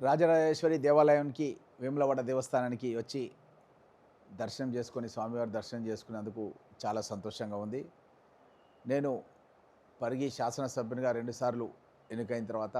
రాజరాజేశ్వరి దేవాలయానికి వేములవాడ దేవస్థానానికి వచ్చి దర్శనం చేసుకొని స్వామివారి దర్శనం చేసుకున్నందుకు చాలా సంతోషంగా ఉంది. నేను పరిగి శాసనసభ్యునిగా రెండుసార్లు ఎన్నికైన తర్వాత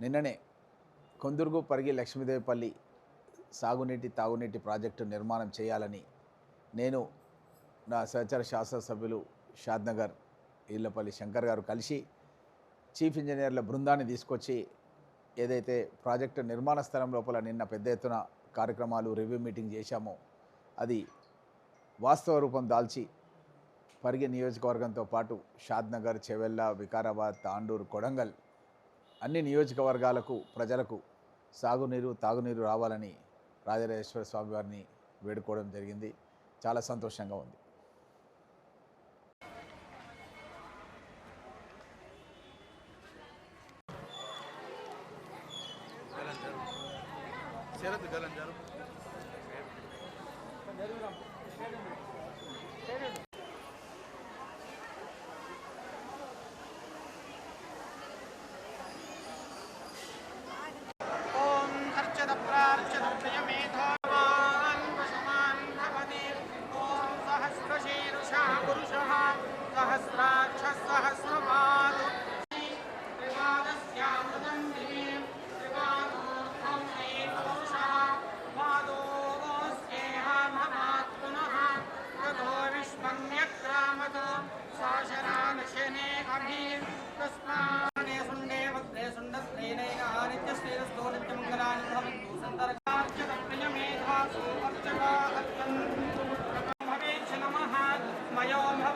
నిన్ననే కొందుర్గు పరిగి లక్ష్మీదేవిపల్లి సాగునీటి తాగునీటి ప్రాజెక్టు నిర్మాణం చేయాలని నేను నా సహచర శాసనసభ్యులు షాద్నగర్ ఈళ్ళపల్లి శంకర్ గారు కలిసి చీఫ్ ఇంజనీర్ల బృందాన్ని తీసుకొచ్చి ఏదైతే ప్రాజెక్టు నిర్మాణ స్థలం లోపల నిన్న పెద్ద ఎత్తున కార్యక్రమాలు రివ్యూ మీటింగ్ చేశామో అది వాస్తవ రూపం దాల్చి పరిగి నియోజకవర్గంతో పాటు షాద్నగర్ చెవెల్ల వికారాబాద్ తాండూరు కొడంగల్ అన్ని నియోజకవర్గాలకు ప్రజలకు సాగునీరు తాగునీరు రావాలని రాజరాజేశ్వర స్వామి వారిని వేడుకోవడం జరిగింది. చాలా సంతోషంగా ఉంది. శరత్ గలంజారు ॐ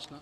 చూసిన.